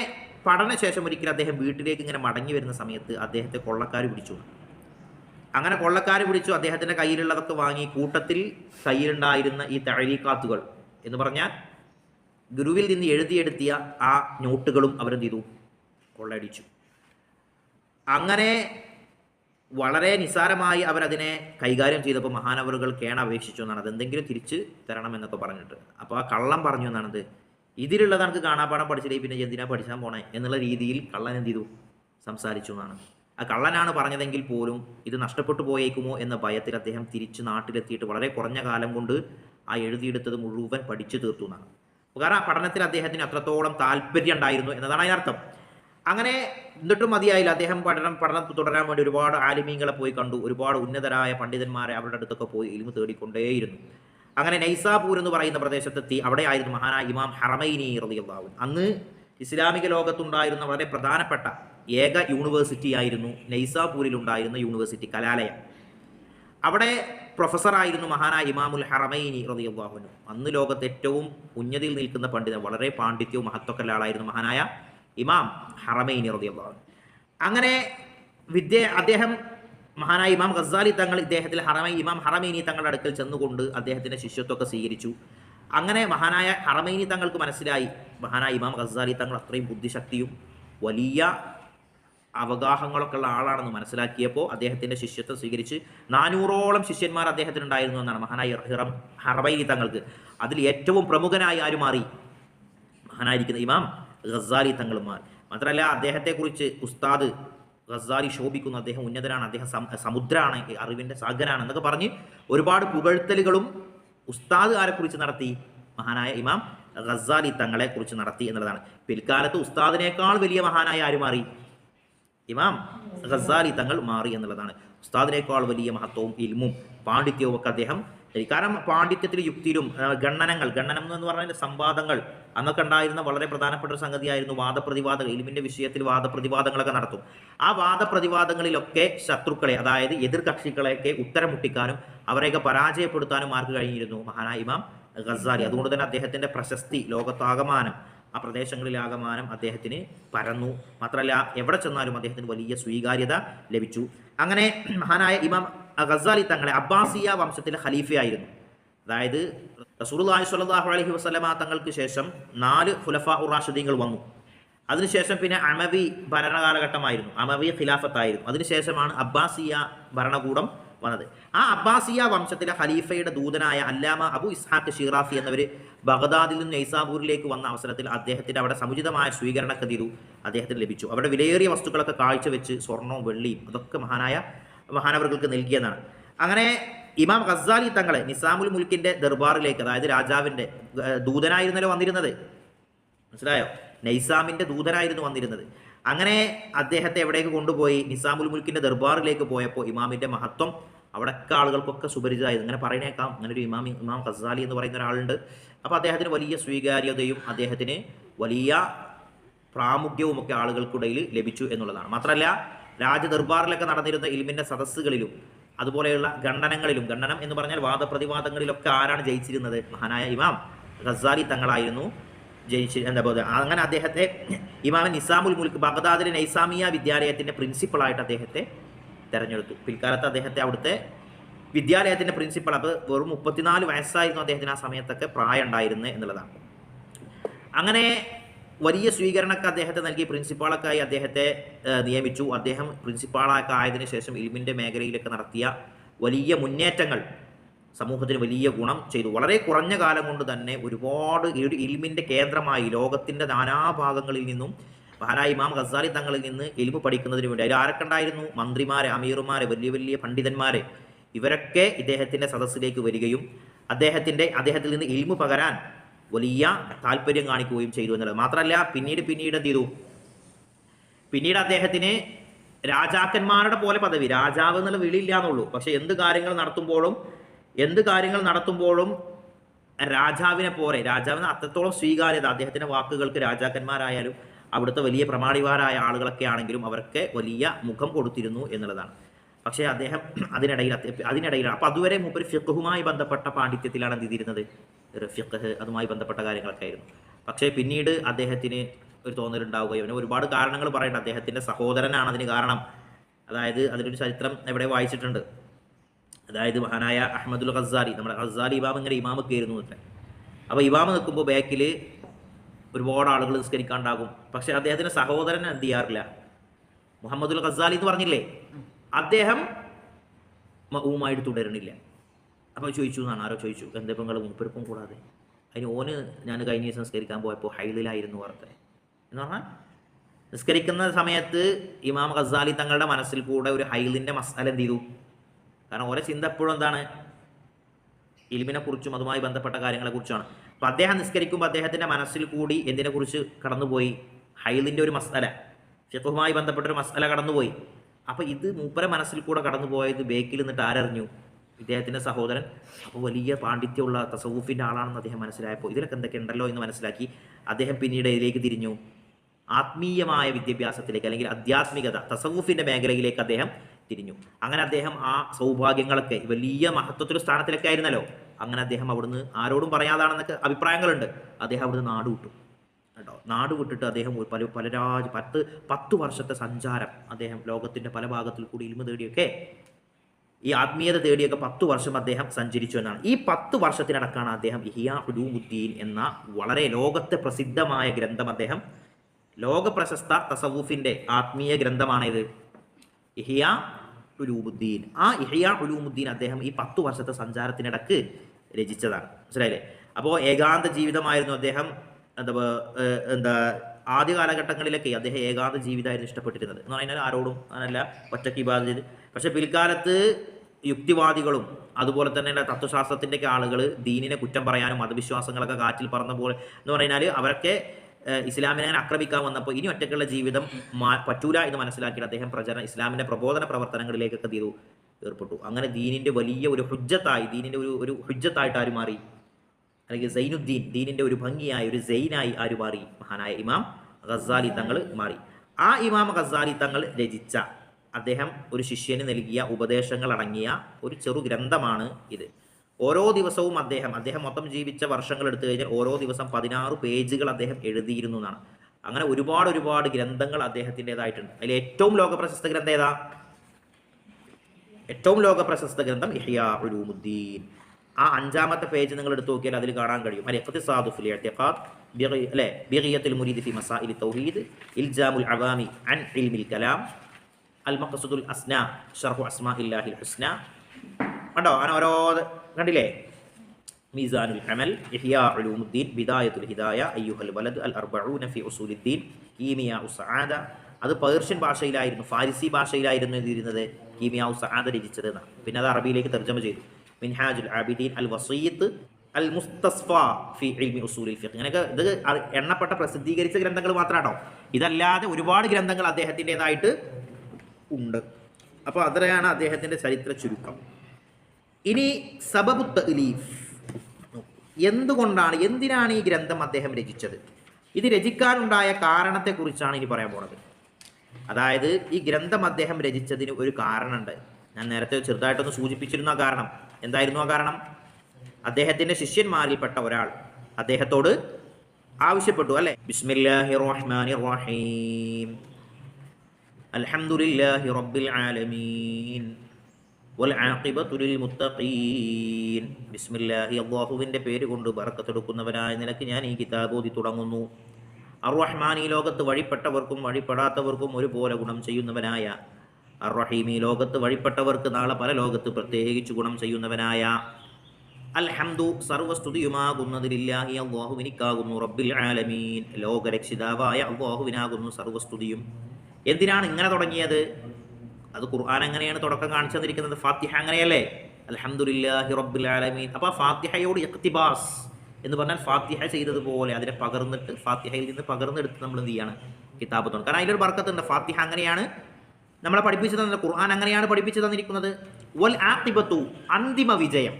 പഠനശേഷം ഒരിക്കലും അദ്ദേഹം വീട്ടിലേക്ക് ഇങ്ങനെ മടങ്ങി വരുന്ന സമയത്ത് അദ്ദേഹത്തെ കൊള്ളക്കാർ പിടിച്ചു. അങ്ങനെ കൊള്ളക്കാർ പിടിച്ചു. അദ്ദേഹത്തിന്റെ കയ്യിലുള്ളതൊക്കെ വാങ്ങി കൂട്ടത്തിൽ കയ്യിലുണ്ടായിരുന്ന ഈ തഴരീക്കാത്തുകൾ എന്ന് പറഞ്ഞാൽ ഗുരുവിൽ നിന്ന് എഴുതിയെടുത്തിയ ആ നോട്ടുകളും അവരെന്ത് ചെയ്തു? കൊള്ളയടിച്ചു. അങ്ങനെ വളരെ നിസ്സാരമായി അവരതിനെ കൈകാര്യം ചെയ്തപ്പോൾ മഹാനവറുകൾ കേണ അപേക്ഷിച്ചു എന്നാണ്. അതെന്തെങ്കിലും തിരിച്ച് തരണം എന്നൊക്കെ പറഞ്ഞിട്ട്. അപ്പോൾ ആ കള്ളം പറഞ്ഞു എന്നാണത് ഇതിലുള്ളത് നമുക്ക് കാണാപ്പാടം പഠിച്ചില്ലേ? പിന്നെ എന്തിനാ പഠിച്ചാൻ പോണേ? എന്നുള്ള രീതിയിൽ കള്ളൻ എന്ത് ചെയ്തു? സംസാരിച്ചു എന്നാണ്. ആ കള്ളനാണ് പറഞ്ഞതെങ്കിൽ പോലും ഇത് നഷ്ടപ്പെട്ടു പോയേക്കുമോ എന്ന ഭയത്തിൽ അദ്ദേഹം തിരിച്ച് നാട്ടിലെത്തിയിട്ട് വളരെ കുറഞ്ഞ കാലം കൊണ്ട് ആ എഴുതിയെടുത്തത് മുഴുവൻ പഠിച്ചു തീർത്തു എന്നാണ്. കാരണം ആ പഠനത്തിൽ അദ്ദേഹത്തിന് അത്രത്തോളം താല്പര്യം ഉണ്ടായിരുന്നു എന്നതാണ് അതിനർത്ഥം. അങ്ങനെ എന്നിട്ടും മതിയായില്ല. അദ്ദേഹം പഠനം പഠനം തുടരാൻ വേണ്ടി ഒരുപാട് ആലിമീങ്ങളെ പോയി കണ്ടു. ഒരുപാട് ഉന്നതരായ പണ്ഡിതന്മാരെ അവരുടെ അടുത്തൊക്കെ പോയി ഇലിമു തേടിക്കൊണ്ടേയിരുന്നു. അങ്ങനെ നൈസാപൂർ എന്ന് പറയുന്ന പ്രദേശത്തെത്തി അവിടെയായിരുന്നു മഹാനായ ഇമാം ഹറമൈനി റളിയല്ലാഹു അന്ന് ഇസ്ലാമിക ലോകത്തുണ്ടായിരുന്ന വളരെ പ്രധാനപ്പെട്ട ഏക യൂണിവേഴ്സിറ്റി ആയിരുന്നു നൈസാപൂരിലുണ്ടായിരുന്ന യൂണിവേഴ്സിറ്റി കലാലയം. അവിടെ പ്രൊഫസറായിരുന്നു മഹാനായ ഇമാമുൽ ഹറമൈനി അൻഹു. അന്ന് ലോകത്ത് ഏറ്റവും ഉന്നതിയിൽ നിൽക്കുന്ന പണ്ഡിതൻ വളരെ പാണ്ഡിത്യവും മഹത്വമൊക്കെ ഉള്ള ആളായിരുന്നു മഹാനായ ഇമാം ഹറമൈനി റളിയല്ലാഹു അങ്ങനെ വിദ്യ അദ്ദേഹം മഹാനായ ഇമാം ഖസാലി തങ്ങൾ ഇദ്ദേഹത്തിൽ ഹറമൈ ഇമാം ഹറമൈനി തങ്ങളുടെ അടുക്കൽ ചെന്നുകൊണ്ട് അദ്ദേഹത്തിന്റെ ശിഷ്യത്വമൊക്കെ സ്വീകരിച്ചു. അങ്ങനെ മഹാനായ ഹറമൈനി തങ്ങൾക്ക് മനസ്സിലായി മഹാനായ ഇമാം ഖസാലി തങ്ങൾ അത്രയും ബുദ്ധിശക്തിയും വലിയ അവഗാഹങ്ങളൊക്കെ ഉള്ള ആളാണെന്ന് മനസ്സിലാക്കിയപ്പോൾ അദ്ദേഹത്തിന്റെ ശിഷ്യത്വം സ്വീകരിച്ച് നാനൂറോളം ശിഷ്യന്മാർ അദ്ദേഹത്തിന് ഉണ്ടായിരുന്നു എന്നാണ് മഹാനായ ഹിറം ഹറബൈലി തങ്ങൾക്ക്. അതിൽ ഏറ്റവും പ്രമുഖനായി ആര് മാറി? മഹാനായിരിക്കുന്ന ഇമാം ഗസാലി തങ്ങൾ മാറി. മാത്രമല്ല അദ്ദേഹത്തെക്കുറിച്ച് ഉസ്താദ് ഗസാലി ശോഭിക്കുന്നു. അദ്ദേഹം ഉന്നതനാണ്. അദ്ദേഹം സമുദ്രമാണ് അറിവിന്റെ സാഗരാണ് എന്നൊക്കെ പറഞ്ഞ് ഒരുപാട് പുകഴ്ത്തലുകളും ഉസ്താദ് ആരെക്കുറിച്ച് നടത്തി? മഹാനായ ഇമാം ഗസാലി തങ്ങളെ കുറിച്ച് നടത്തി എന്നുള്ളതാണ്. പിൽക്കാലത്ത് ഉസ്താദിനേക്കാൾ വലിയ മഹാനായ ആര് മാറി? ഇമാം ഖസാലി തങ്ങൾ മാറി എന്നുള്ളതാണ് ഉസ്താദിനേക്കാൾ വലിയ മഹത്വവും ഇൽമും പാണ്ഡിത്യവും ഒക്കെ അദ്ദേഹം. കാരണം പാണ്ഡിത്യത്തിലും യുക്തിയിലും ഗണ്ണനങ്ങൾ ഗണ്ണനം എന്ന് പറഞ്ഞാൽ സംവാദങ്ങൾ അന്നൊക്കെ ഉണ്ടായിരുന്ന വളരെ പ്രധാനപ്പെട്ട ഒരു സംഗതിയായിരുന്നു വാദപ്രതിവാദങ്ങൾ ഇൽമിന്റെ വിഷയത്തിൽ വാദപ്രതിവാദങ്ങളൊക്കെ നടത്തും ആ വാദപ്രതിവാദങ്ങളിലൊക്കെ ശത്രുക്കളെ അതായത് എതിർ കക്ഷികളെയൊക്കെ ഉത്തരം മുട്ടിക്കാനും അവരെയൊക്കെ പരാജയപ്പെടുത്താനും ആർക്ക് കഴിഞ്ഞിരുന്നു മഹാനായ ഇമാം ഗസാലി അതുകൊണ്ട് തന്നെ അദ്ദേഹത്തിന്റെ പ്രശസ്തി ലോകത്താകമാനം ആ പ്രദേശങ്ങളിലാകമാനം അദ്ദേഹത്തിന് പരന്നു. മാത്രമല്ല എവിടെ ചെന്നാലും അദ്ദേഹത്തിന് വലിയ സ്വീകാര്യത ലഭിച്ചു. അങ്ങനെ മഹാനായ ഇമാം ഗസാലി തങ്ങളെ അബ്ബാസിയ വംശത്തിലെ ഖലീഫയായിരുന്നു. അതായത് റസൂലുള്ളാഹി സ്വല്ലല്ലാഹു അലഹി വസല്ലമ തങ്ങൾക്ക് ശേഷം നാല് ഖുലഫ ഉറാഷിദീങ്ങൾ വന്നു. അതിനുശേഷം പിന്നെ അമവി ഭരണകാലഘട്ടമായിരുന്നു. അമവി ഖിലാഫത്തായിരുന്നു. അതിനുശേഷമാണ് അബ്ബാസിയ ഭരണകൂടം വന്നത്. ആ അബ്ബാസിയ വംശത്തിലെ ഖലീഫയുടെ ദൂതനായ അല്ലാമ അബു ഇസ്ഹാഖ് ഷീറാഫി എന്നവർ ബഗദാദിൽ നിന്ന് നൈസാബൂരിലേക്ക് വന്ന അവസരത്തിൽ അദ്ദേഹത്തിന് അവിടെ സമുചിതമായ സ്വീകരണമൊക്കെ ചെയ്തു. അദ്ദേഹത്തിന് ലഭിച്ചു. അവിടെ വിലയേറിയ വസ്തുക്കളൊക്കെ കാഴ്ചവെച്ച് സ്വർണവും വെള്ളിയും അതൊക്കെ മഹാനായ മഹാനവർക്ക് നൽകിയതാണ് അങ്ങനെ ഇമാം ഖസാലി തങ്ങളെ നിസാമുൽ മുൽക്കിന്റെ ദർബാറിലേക്ക് അതായത് രാജാവിന്റെ ദൂതനായിരുന്നല്ലോ വന്നിരുന്നത്. മനസ്സിലായോ? നൈസാമിന്റെ ദൂതനായിരുന്നു വന്നിരുന്നത്. അങ്ങനെ അദ്ദേഹത്തെ എവിടേക്ക് കൊണ്ടുപോയി? നിസാമുൽ മുൽക്കിന്റെ ദർബാറിലേക്ക് പോയപ്പോൾ ഇമാമിന്റെ മഹത്വം അവിടെയൊക്കെ ആളുകൾക്കൊക്കെ സുപരിചിതമായി അങ്ങനെ പറയണേക്കാം. അങ്ങനെ ഒരു ഇമാമി ഇമാം ഖസാലി എന്ന് പറയുന്ന ഒരാളുണ്ട്. അപ്പോൾ അദ്ദേഹത്തിന് വലിയ സ്വീകാര്യതയും അദ്ദേഹത്തിന് വലിയ പ്രാമുഖ്യവും ഒക്കെ ആളുകൾക്കിടയിൽ ലഭിച്ചു എന്നുള്ളതാണ്. മാത്രമല്ല രാജദർബാറിലൊക്കെ നടന്നിരുന്ന ഇൽമിന്റെ സദസ്സുകളിലും അതുപോലെയുള്ള ഖണ്ഡനങ്ങളിലും ഖണ്ഡനം എന്ന് പറഞ്ഞാൽ വാദപ്രതിവാദങ്ങളിലൊക്കെ ആരാണ് ജയിച്ചിരുന്നത്? മഹാനായ ഇമാം ഖസാലി തങ്ങളായിരുന്നു. ജയിച്ച് എന്താ പറയുക അങ്ങനെ അദ്ദേഹത്തെ ഇമാം നിസാമുൽ മുൽക്ക് ബഗ്ദാദിലെ നൈസാമിയ വിദ്യാലയത്തിന്റെ പ്രിൻസിപ്പളായിട്ട് അദ്ദേഹത്തെ തിരഞ്ഞെടുത്തു. പിൽക്കാലത്ത് അദ്ദേഹത്തെ അവിടുത്തെ വിദ്യാലയത്തിന്റെ പ്രിൻസിപ്പൾ അപ്പോൾ വെറും മുപ്പത്തിനാല് വയസ്സായിരുന്നു അദ്ദേഹത്തിന് ആ സമയത്തൊക്കെ പ്രായം ഉണ്ടായിരുന്നത് എന്നുള്ളതാണ്. അങ്ങനെ വലിയ സ്വീകരണമൊക്കെ അദ്ദേഹത്തെ നൽകി പ്രിൻസിപ്പാളൊക്കെ ആയി അദ്ദേഹത്തെ നിയമിച്ചു. അദ്ദേഹം പ്രിൻസിപ്പാളൊക്കെ ആയതിനു ശേഷം ഇൽമിന്റെ മേഖലയിലൊക്കെ നടത്തിയ വലിയ മുന്നേറ്റങ്ങൾ സമൂഹത്തിന് വലിയ ഗുണം ചെയ്തു. വളരെ കുറഞ്ഞ കാലം കൊണ്ട് തന്നെ ഒരുപാട് ഒരു ഇൽമിന്റെ കേന്ദ്രമായി ലോകത്തിന്റെ നാനാഭാഗങ്ങളിൽ നിന്നും മഹാനായ ഇമാം ഖസാലി തങ്ങളിൽ നിന്ന് എലിമ് പഠിക്കുന്നതിന് വേണ്ടി. അതിൽ ആരൊക്കെ ഉണ്ടായിരുന്നു മന്ത്രിമാരെ അമീറുമാരെ വലിയ വലിയ പണ്ഡിതന്മാരെ. ഇവരൊക്കെ ഇദ്ദേഹത്തിന്റെ സദസ്സിലേക്ക് വരികയും അദ്ദേഹത്തിന്റെ അദ്ദേഹത്തിൽ നിന്ന് ഇൽമു പകരാൻ വലിയ താല്പര്യം കാണിക്കുകയും ചെയ്തു എന്നുള്ളത്. മാത്രമല്ല പിന്നീട് പിന്നീട് എന്ത് ചെയ്തു? പിന്നീട് അദ്ദേഹത്തിന് രാജാക്കന്മാരുടെ പോലെ പദവി രാജാവ് എന്നുള്ള വിളിയില്ല എന്നുള്ളൂ പക്ഷെ എന്ത് കാര്യങ്ങൾ നടത്തുമ്പോഴും എന്ത് കാര്യങ്ങൾ നടത്തുമ്പോഴും രാജാവിനെ പോരെ രാജാവിന് അത്രത്തോളം സ്വീകാര്യത അദ്ദേഹത്തിന്റെ വാക്കുകൾക്ക് രാജാക്കന്മാരായാലും അവിടുത്തെ വലിയ പ്രമാണിമാരായ ആളുകളൊക്കെ ആണെങ്കിലും അവർക്ക് വലിയ മുഖം കൊടുത്തിരുന്നു എന്നുള്ളതാണ്. പക്ഷേ അദ്ദേഹം അതിനിടയിൽ അതിനിടയിലാണ്. അതിനിടയിൽ അപ്പം അതുവരെ മൂപ്പര് ഫിഖുമായി ബന്ധപ്പെട്ട പാണ്ഡിത്യത്തിലാണ് എന്ത് ചെയ്തിരുന്നത്? ഫിഖ് അതുമായി ബന്ധപ്പെട്ട കാര്യങ്ങളൊക്കെ ആയിരുന്നു. പക്ഷേ പിന്നീട് അദ്ദേഹത്തിന് ഒരു തോന്നലുണ്ടാവുകയും പിന്നെ ഒരുപാട് കാരണങ്ങൾ പറയുന്നുണ്ട് അദ്ദേഹത്തിന്റെ സഹോദരനാണ് അതിന് കാരണം. അതായത് അതിലൊരു ചരിത്രം എവിടെ വായിച്ചിട്ടുണ്ട്? അതായത് മഹാനായ അഹമ്മദുൽ ഖസാലി. നമ്മുടെ ഖസാലി ഇമാം ഇങ്ങനെ ഇമാമൊക്കെ ആയിരുന്നു അത്ര. അപ്പോൾ ഇമാമ് നിൽക്കുമ്പോൾ ബാക്കിൽ ഒരുപാട് ആളുകൾ നിസ്കരിക്കാണ്ടാകും. പക്ഷെ അദ്ദേഹത്തിന്റെ സഹോദരൻ എന്ത് ചെയ്യാറില്ല? മുഹമ്മദുൽ ഖസാലി എന്ന് പറഞ്ഞില്ലേ? അദ്ദേഹം മൗമായിട്ട് തുടരണില്ല അപ്പോൾ ചോദിച്ചു എന്നാണ് ആരോ ചോദിച്ചു? എന്താ ഇപ്പം നിങ്ങൾ മൂപ്പർക്കും കൂടാതെ? അതിന് ഓന് ഞാൻ കഴിഞ്ഞ ദിവസം നിസ്കരിക്കാൻ പോയപ്പോൾ ഹൈലിലായിരുന്നു വാർത്തേ. എന്ന് പറഞ്ഞാൽ നിസ്കരിക്കുന്ന സമയത്ത് ഇമാം ഖസാലി തങ്ങളുടെ മനസ്സിൽ കൂടെ ഒരു ഹൈലിന്റെ മസാല എന്ത് ചെയ്തു? കാരണം ഓരോ ചിന്ത എപ്പോഴും എന്താണ്? ഇൽമിനെ കുറിച്ചും അതുമായി ബന്ധപ്പെട്ട കാര്യങ്ങളെ കുറിച്ചാണ് അപ്പൊ അദ്ദേഹം നിസ്കരിക്കുമ്പോൾ അദ്ദേഹത്തിന്റെ മനസ്സിൽ കൂടി എന്തിനെക്കുറിച്ച് കടന്നുപോയി? ഹൈലിന്റെ ഒരു മസാല ഷെഫുമായി ബന്ധപ്പെട്ടൊരു മസാല കടന്നുപോയി. അപ്പോൾ ഇത് മൂപ്പര മനസ്സിൽ കൂടെ കടന്നുപോയത് ബേക്കിൽ നിന്നിട്ട് ആരറിഞ്ഞു? ഇദ്ദേഹത്തിന്റെ സഹോദരൻ. അപ്പോൾ വലിയ പാണ്ഡിത്യമുള്ള തസവൂഫിന്റെ ആളാണെന്ന് അദ്ദേഹം മനസ്സിലായപ്പോൾ ഇതിലൊക്കെ എന്തൊക്കെ ഉണ്ടല്ലോ എന്ന് മനസ്സിലാക്കി അദ്ദേഹം പിന്നീട് ഇതിലേക്ക് തിരിഞ്ഞു. ആത്മീയമായ വിദ്യാഭ്യാസത്തിലേക്ക് അല്ലെങ്കിൽ ആധ്യാത്മികത തസവൂഫിന്റെ മേഖലയിലേക്ക് അദ്ദേഹം തിരിഞ്ഞു. അങ്ങനെ അദ്ദേഹം ആ സൗഭാഗ്യങ്ങളൊക്കെ വലിയ മഹത്വത്തിലൊരു സ്ഥാനത്തിലൊക്കെ ആയിരുന്നല്ലോ. അങ്ങനെ അദ്ദേഹം അവിടുന്ന് ആരോടും പറയാതാണെന്നൊക്കെ അഭിപ്രായങ്ങളുണ്ട്. അദ്ദേഹം അവിടുന്ന് നാട് വിട്ടു. കേട്ടോ? നാട് വിട്ടിട്ട് അദ്ദേഹം പല പല രാജ പത്ത് പത്ത് വർഷത്തെ സഞ്ചാരം അദ്ദേഹം ലോകത്തിന്റെ പല ഭാഗത്തിൽ കൂടി ഇൽമ തേടിയൊക്കെ ഈ ആത്മീയത തേടിയൊക്കെ പത്ത് വർഷം അദ്ദേഹം സഞ്ചരിച്ചു എന്നാണ്. ഈ പത്ത് വർഷത്തിനടക്കാണ് അദ്ദേഹം ഇഹിയ ഉലൂമുദ്ദീൻ എന്ന വളരെ ലോകത്തെ പ്രസിദ്ധമായ ഗ്രന്ഥം അദ്ദേഹം ലോക പ്രശസ്ത തസവൂഫിന്റെ ആത്മീയ ഗ്രന്ഥമാണിത്. ഇഹിയ ഉലൂമുദ്ദീൻ. ആ ഇഹിയ ഉലൂമുദ്ദീൻ അദ്ദേഹം ഈ പത്ത് വർഷത്തെ സഞ്ചാരത്തിനിടക്ക് രചിച്ചതാണ്. മനസ്സിലായില്ലേ? അപ്പോൾ ഏകാന്ത ജീവിതമായിരുന്നു അദ്ദേഹം. എന്താ എന്താ ആദ്യ കാലഘട്ടങ്ങളിലൊക്കെ അദ്ദേഹം ഏകാന്ത ജീവിതമായിരുന്നു ഇഷ്ടപ്പെട്ടിരുന്നത്. എന്ന് പറഞ്ഞാൽ ആരോടും അങ്ങനല്ല ഒറ്റയ്ക്ക് ഇബാദ ചെയ്ത്. പക്ഷെ പിൽക്കാലത്ത് യുക്തിവാദികളും അതുപോലെ തന്നെ തത്വശാസ്ത്രത്തിന്റെയൊക്കെ ആളുകൾ ദീനിനെ കുറ്റം പറയാനും മതവിശ്വാസങ്ങളൊക്കെ കാറ്റിൽ പറന്ന പോലെ എന്ന് പറഞ്ഞാൽ അവരൊക്കെ ഇസ്ലാമിനെ അങ്ങനെ ആക്രമിക്കാൻ വന്നപ്പോൾ ഇനി ഒറ്റയ്ക്കുള്ള ജീവിതം പറ്റൂല എന്ന് മനസ്സിലാക്കിയിട്ട് അദ്ദേഹം പ്രചരണ ഇസ്ലാമിന്റെ പ്രബോധന പ്രവർത്തനങ്ങളിലേക്കൊക്കെ ചെയ്തു ഏർപ്പെട്ടു. അങ്ങനെ ദീനിന്റെ വലിയ ഒരു ഹുജ്ജത്തായി ദീനിന്റെ ഒരു ഒരു ഹുജ്ജത്തായിട്ട് ആര് മാറി? അല്ലെങ്കിൽ സൈനുദ്ദീൻ ദീനിന്റെ ഒരു ഭംഗിയായി ഒരു സൈനായി ആര് മാറി? മഹാനായ ഇമാം ഖസാലി തങ്ങൾ മാറി. ആ ഇമാം ഖസാലി തങ്ങൾ രചിച്ച അദ്ദേഹം ഒരു ശിഷ്യന് നൽകിയ ഉപദേശങ്ങൾ അടങ്ങിയ ഒരു ചെറു ഗ്രന്ഥമാണ് ഇത്. ഓരോ ദിവസവും അദ്ദേഹം അദ്ദേഹം മൊത്തം ജീവിച്ച വർഷങ്ങൾ എടുത്തു കഴിഞ്ഞാൽ ഓരോ ദിവസം പതിനാറ് പേജുകൾ അദ്ദേഹം എഴുതിയിരുന്നു എന്നാണ്. അങ്ങനെ ഒരുപാട് ഒരുപാട് ഗ്രന്ഥങ്ങൾ അദ്ദേഹത്തിന്റെതായിട്ടുണ്ട്. അതിൽ ഏറ്റവും ലോക പ്രശസ്ത ഗ്രന്ഥം ഏതാ? ഏറ്റവും ലോക പ്രശസ്ത ഗ്രന്ഥം ഇഹിയാ ഉലൂമുദ്ദീൻ. ആ അഞ്ചാമത്തെ പേജ് നിങ്ങൾ എടുത്തു നോക്കിയാൽ അതിൽ കാണാൻ കഴിയും. അല്ലെ? ഇഖ്തിസാദു ഫിൽ ഇഅ്തിഖാദ് അല്ലെ? ബിഗിയത്തുൽ മുരീദ് ഫി മസാഇൽ തൗഹീദ് ഇൽജാമുൽ അവാമി അൻ ഇൽമിൽ കലാം അൽ മഖ്സദുൽ അസ്ന ഷർഹു അസ്മാഇല്ലാഹിൽ ഹുസ്ന. കണ്ടോ? അങ്ങനെ ഓരോ കണ്ടില്ലേ? മീസാനുൽ അമൽ ഇഹിയാ ഉലൂമുദ്ദീൻ ബിദായത്തുൽ ഹിദായ അയ്യുഹൽ വലദ് അൽ അർബഊന ഫി ഉസൂലുദ്ദീൻ കീമിയ ഉസാദ അത് പേർഷ്യൻ ഭാഷയിലായിരുന്നു ഫാരിസി ഭാഷയിലായിരുന്നു എഴുതിയിരുന്നത് കീമിയ ഉസാദ രചിച്ചത് എന്നാണ്. പിന്നെ അത് അറബിയിലേക്ക് തർജമ ചെയ്തു. മിൻഹാജുൽ ആബിദീൻ അൽ വസീത്ത് അൽ മുസ്തസ്ഫ ഫി ഇൽമി ഉസൂലിൽ ഫിഖ്. ഇങ്ങനെയൊക്കെ ഇത് എണ്ണപ്പെട്ട പ്രസിദ്ധീകരിച്ച ഗ്രന്ഥങ്ങൾ മാത്രമാണോ ഇതല്ലാതെ ഒരുപാട് ഗ്രന്ഥങ്ങൾ അദ്ദേഹത്തിന്റെതായിട്ട് ഉണ്ട്. അപ്പോൾ അത്രയാണ് അദ്ദേഹത്തിന്റെ ചരിത്ര ചുരുക്കം. ഇനി സബബു തലീഫ് എന്തുകൊണ്ടാണ് എന്തിനാണ് ഈ ഗ്രന്ഥം അദ്ദേഹം രചിച്ചത്? ഇത് രചിക്കാനുണ്ടായ കാരണത്തെക്കുറിച്ചാണ് ഇനി പറയാൻ പോണത്. അതായത് ഈ ഗ്രന്ഥം അദ്ദേഹം രചിച്ചതിന് ഒരു കാരണമുണ്ട്. ഞാൻ നേരത്തെ ചെറുതായിട്ടൊന്ന് സൂചിപ്പിച്ചിരുന്ന കാരണം. എന്തായിരുന്നു ആ കാരണം? അദ്ദേഹത്തിന്റെ ശിഷ്യന്മാരിൽപ്പെട്ട ഒരാൾ അദ്ദേഹത്തോട് ആവശ്യപ്പെട്ടു അല്ലെ? ബിസ്മില്ലാഹി റഹ്മാനി റഹീം റബ്ബിൽ ആലമീൻ. ബിസ്മില്ലാഹി അള്ളാഹുവിന്റെ പേര് കൊണ്ട് ബറക്കത്തെടുക്കുന്നവനായ നിനക്ക് ഞാൻ ഈ കിതാബ് ഓതി തുടങ്ങുന്നു. അർറഹ്മാൻ ഈ ലോകത്ത് വഴിപ്പെട്ടവർക്കും വഴിപ്പെടാത്തവർക്കും ഒരുപോലെ ഗുണം ചെയ്യുന്നവനായ. അർറഹീം ഈ ലോകത്ത് വഴിപ്പെട്ടവർക്ക് നാളെ പല ലോകത്ത് പ്രത്യേകിച്ച് ഗുണം ചെയ്യുന്നവനായ. അൽഹംദു സർവസ്തുതിയുമാകുന്നതിലില്ലാഹി അള്ളാഹുവിനിക്കാകുന്നു റബ്ബിൽ ആലമീൻ. ലോകരക്ഷിതാവായ അള്ളാഹുവിനാകുന്നു സർവസ്തുതിയും. എന്തിനാണ് ഇങ്ങനെ തുടങ്ങിയത്? അത് ഖുർആൻ എങ്ങനെയാണ് തുടക്കം കാണിച്ചു തന്നിരിക്കുന്നത്? ഫാത്തിഹ അങ്ങനെയല്ലേ അൽഹംദുലില്ലാഹി റബ്ബിൽ ആലമീൻ. അപ്പോൾ ഫാത്തിഹയോട് ഇഖ്തിബാസ് എന്ന് പറഞ്ഞാൽ ഫാത്തിഹ ചെയ്തതുപോലെ അതിനെ പകർന്നിട്ട് ഫാത്തിഹയിൽ നിന്ന് പകർന്നെടുത്ത് നമ്മൾ എന്ത് ചെയ്യാണ്? കിതാബ് തുടങ്ങും കാരണം അതിലൊരു ബർക്കത്തുണ്ട്. ഫാത്തിഹ അങ്ങനെയാണ് നമ്മളെ പഠിപ്പിച്ചു തന്നത് ഖുർആൻ അങ്ങനെയാണ് പഠിപ്പിച്ചു തന്നിരിക്കുന്നത്? വൽ ആത്തിബത്തു അന്തിമ വിജയം.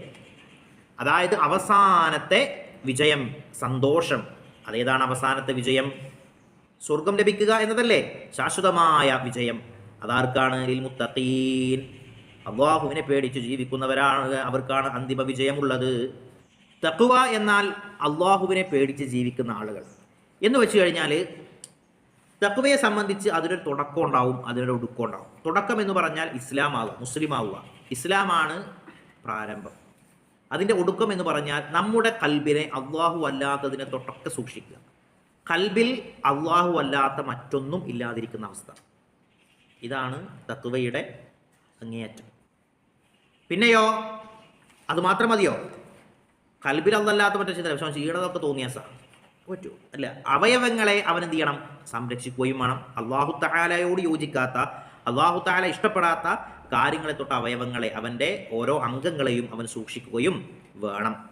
അതായത് അവസാനത്തെ വിജയം സന്തോഷം. അതേതാണ് അവസാനത്തെ വിജയം? സ്വർഗം ലഭിക്കുക എന്നതല്ലേ? ശാശ്വതമായ വിജയം. അതാർക്കാണ്? മുത്തഖീൻ. അള്ളാഹുവിനെ പേടിച്ച് ജീവിക്കുന്നവരാണ് അവർക്കാണ് അന്തിമ വിജയമുള്ളത്. തക്കുവ എന്നാൽ അള്ളാഹുവിനെ പേടിച്ച് ജീവിക്കുന്ന ആളുകൾ. എന്ന് വെച്ച് കഴിഞ്ഞാൽ തക്കുവയെ സംബന്ധിച്ച് അതിനൊരു തുടക്കം ഉണ്ടാവും അതിനൊരു ഒടുക്കം ഉണ്ടാവും. തുടക്കം എന്ന് പറഞ്ഞാൽ ഇസ്ലാം ആവുക മുസ്ലിം ആവുക. ഇസ്ലാമാണ് പ്രാരംഭം. അതിന്റെ ഒടുക്കം എന്ന് പറഞ്ഞാൽ നമ്മുടെ കൽബിനെ അള്ളാഹു അല്ലാത്തതിനെ തൊട്ടൊക്കെ സൂക്ഷിക്കുക. കൽബിൽ അള്ളാഹു അല്ലാത്ത മറ്റൊന്നും ഇല്ലാതിരിക്കുന്ന അവസ്ഥ. ഇതാണ് തത്വയുടെ അങ്ങേയറ്റം. പിന്നെയോ? അത് മാത്രം മതിയോ? കൽബിൽ അതല്ലാത്ത മറ്റേ ചിന്ത പക്ഷേ ചെയ്യണതൊക്കെ തോന്നിയ സാ. പറ്റൂ. അല്ല അവയവങ്ങളെ അവൻ എന്ത് ചെയ്യണം? സംരക്ഷിക്കുകയും വേണം. അള്ളാഹു താലയോട് യോജിക്കാത്ത അള്ളാഹു താല ഇഷ്ടപ്പെടാത്ത കാര്യങ്ങളെ തൊട്ട് അവയവങ്ങളെ അവന്റെ ഓരോ അംഗങ്ങളെയും അവൻ സൂക്ഷിക്കുകയും വേണം.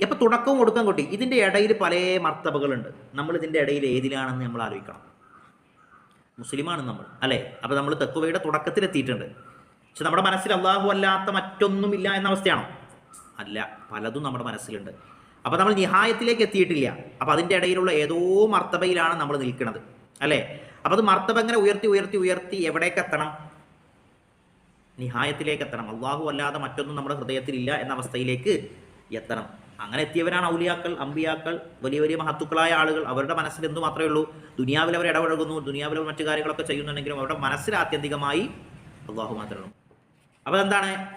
ഇപ്പം തുടക്കവും കൊടുക്കാൻ കൊട്ടി ഇതിന്റെ ഇടയിൽ പല മർത്തബകളുണ്ട്. നമ്മൾ ഇതിന്റെ ഇടയിൽ ഏതിലാണെന്ന് നമ്മൾ ആലോചിക്കണം. മുസ്ലിമാണ് നമ്മൾ അല്ലേ? അപ്പോൾ നമ്മൾ തെക്കുവയുടെ തുടക്കത്തിലെത്തിയിട്ടുണ്ട്. പക്ഷെ നമ്മുടെ മനസ്സിൽ അള്ളാഹു അല്ലാത്ത മറ്റൊന്നുമില്ല എന്ന അവസ്ഥയാണോ? അല്ല പലതും നമ്മുടെ മനസ്സിലുണ്ട്. അപ്പോൾ നമ്മൾ നിഹായത്തിലേക്ക് എത്തിയിട്ടില്ല. അപ്പോൾ അതിന്റെ ഇടയിലുള്ള ഏതോ മർത്തബയിലാണ് നമ്മൾ നിൽക്കുന്നത് അല്ലേ? അപ്പോൾ അത് മർത്തബ ഇങ്ങനെ ഉയർത്തി ഉയർത്തി ഉയർത്തി എവിടേക്ക് എത്തണം? നിഹായത്തിലേക്ക് എത്തണം. അള്ളാഹു അല്ലാതെ മറ്റൊന്നും നമ്മുടെ ഹൃദയത്തിലില്ല എന്ന അവസ്ഥയിലേക്ക് എത്തണം. അങ്ങനെ എത്തിയവരാണ് ഔലിയാക്കൾ അമ്പിയാക്കൾ വലിയ വലിയ മഹത്തുക്കളായ ആളുകൾ. അവരുടെ മനസ്സിൽ എന്തു മാത്രമേ ഉള്ളൂ? ദുനിയാവിൽ അവർ ഇടപഴകുന്നു ദുനിയാവിൽ മറ്റു കാര്യങ്ങളൊക്കെ ചെയ്യുന്നുണ്ടെങ്കിലും അവരുടെ മനസ്സിൽ ആത്യന്തികമായി അള്ളാഹു മാത്രമേ ഉള്ളൂ. അപ്പോൾ എന്താണ്?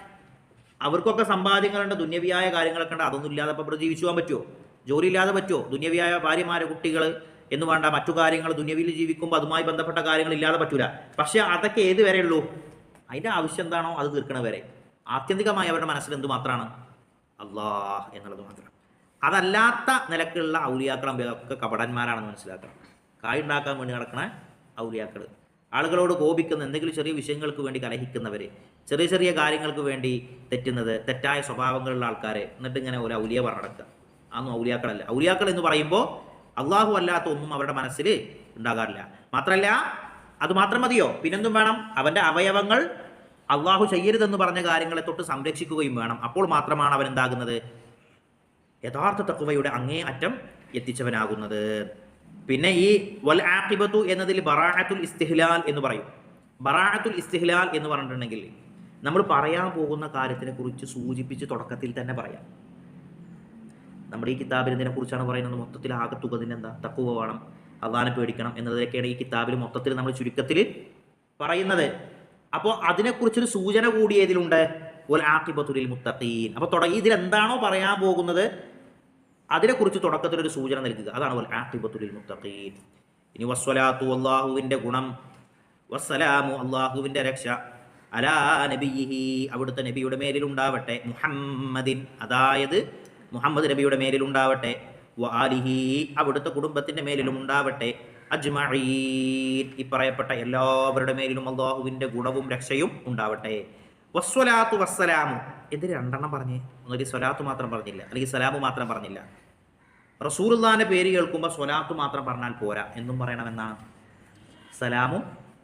അവർക്കൊക്കെ സമ്പാദ്യങ്ങളുണ്ട് ദുന്യവിയായ കാര്യങ്ങളൊക്കെ ഉണ്ട്. അതൊന്നും ഇല്ലാതെ അപ്പോൾ ഇവിടെ ജീവിച്ചു പോകാൻ പറ്റുമോ? ജോലി ഇല്ലാതെ പറ്റുമോ? ദുന്യവിയായ ഭാര്യമാരെ കുട്ടികൾ എന്ന് വേണ്ട മറ്റു കാര്യങ്ങൾ ദുന്യവിയിൽ ജീവിക്കുമ്പോൾ അതുമായി ബന്ധപ്പെട്ട കാര്യങ്ങൾ ഇല്ലാതെ പറ്റൂല. പക്ഷേ അതൊക്കെ ഏത് വരെ ഉള്ളൂ? അതിന്റെ ആവശ്യം എന്താണോ അത് തീർക്കണ വരെ. ആത്യന്തികമായി അവരുടെ മനസ്സിൽ എന്ത് മാത്രമാണ് അള്ളാഹ് എന്നുള്ളത് മാത്രം. അതല്ലാത്ത നിലക്കുള്ള ഔലിയാക്കൾ അമ്പിയാക്കളൊക്കെ കപടന്മാരാണെന്ന് മനസ്സിലാക്കണം. കായ് ഉണ്ടാക്കാൻ വേണ്ടി നടക്കണ ഔലിയാക്കൾ ആളുകളോട് കോപിക്കുന്ന എന്തെങ്കിലും ചെറിയ വിഷയങ്ങൾക്ക് വേണ്ടി കലഹിക്കുന്നവർ ചെറിയ ചെറിയ കാര്യങ്ങൾക്ക് വേണ്ടി തെറ്റുന്നത് തെറ്റായ സ്വഭാവങ്ങളുള്ള ആൾക്കാരെ എന്നിട്ട് ഇങ്ങനെ ഒരു ഔലിയ പറഞ്ഞടക്കുക അതൊന്നും ഔലിയാക്കളല്ല. ഔലിയാക്കൾ എന്ന് പറയുമ്പോൾ അള്ളാഹു അല്ലാത്ത ഒന്നും അവരുടെ മനസ്സിൽ ഉണ്ടാകാറില്ല. മാത്രമല്ല അത് മാത്രം മതിയോ? പിന്നെന്തും വേണം? അവന്റെ അവയവങ്ങൾ അള്ളാഹു ചെയ്യരുതെന്ന് പറഞ്ഞ കാര്യങ്ങളെ തൊട്ട് സംരക്ഷിക്കുകയും വേണം. അപ്പോൾ മാത്രമാണ് അവൻ എന്താകുന്നത്? യഥാർത്ഥ തക്കുവയുടെ അങ്ങേ അറ്റം എത്തിച്ചവനാകുന്നത്. പിന്നെ ഈ വൽ ആക്കിബത്തു എന്നതിൽ ബറാഅത്തുൽ ഇസ്തിഹ്ലാൽ എന്ന് പറയും. ബറാഅത്തുൽ ഇസ്തിഹ്ലാൽ എന്ന് പറഞ്ഞിട്ടുണ്ടെങ്കിൽ നമ്മൾ പറയാൻ പോകുന്ന കാര്യത്തിനെ കുറിച്ച് സൂചിപ്പിച്ച് തുടക്കത്തിൽ തന്നെ പറയാം. നമ്മുടെ ഈ കിതാബിൽ ഇതിനെ കുറിച്ചാണ് പറയുന്നത്? മൊത്തത്തിൽ ആകെ തുക എന്താ? തക്കുവ വേണം. അള്ളാനെ പേടിക്കണം എന്നതിലൊക്കെയാണ് ഈ കിതാബിൽ മൊത്തത്തിൽ നമ്മൾ ചുരുക്കത്തിൽ പറയുന്നത്. അപ്പോൾ അതിനെക്കുറിച്ചൊരു സൂചന കൂടി ഏതിലുണ്ട് ഒൽ ആക്കിബത്തുലിൽ മുത്തഖീൻ. അപ്പോൾ തുടങ്ങി ഇതിലെന്താണോ പറയാൻ പോകുന്നത് അതിനെക്കുറിച്ച് തുടക്കത്തിലൊരു സൂചന നൽകുക. അതാണ് ഒൽ ആക്കിബത്തുലിൽ മുത്തഖീൻ. ഇനി വസ്വലാത്തു അള്ളാഹുവിന്റെ ഗുണം വസ്സലാമു അള്ളാഹുവിന്റെ രക്ഷ അലാ നബിഹി അവിടുത്തെ നബിയുടെ മേലിലുണ്ടാവട്ടെ മുഹമ്മദിൻ. അതായത് മുഹമ്മദ് നബിയുടെ മേലിലുണ്ടാവട്ടെ വാലിഹി അവിടുത്തെ കുടുംബത്തിന്റെ മേലിലും ഉണ്ടാവട്ടെ അജ്മഈൻ. ഈ പറയപ്പെട്ട എല്ലാവരുടെ മേലിലും അള്ളാഹുവിന്റെ ഗുണവും രക്ഷയും ഉണ്ടാവട്ടെ. വസ്വലാത്തു വസ്സലാമു. എന്തിന് രണ്ടെണ്ണം പറഞ്ഞേ. ഒന്നുകിൽ സ്വലാത്ത് മാത്രം പറഞ്ഞില്ല. അല്ലെങ്കിൽ സലാമു മാത്രം പറഞ്ഞില്ല. റസൂലുള്ളാന്റെ പേര് കേൾക്കുമ്പോൾ സ്വലാത്ത് മാത്രം പറഞ്ഞാൽ പോരാ. എന്നും പറയണമെന്നാണ്. സലാമും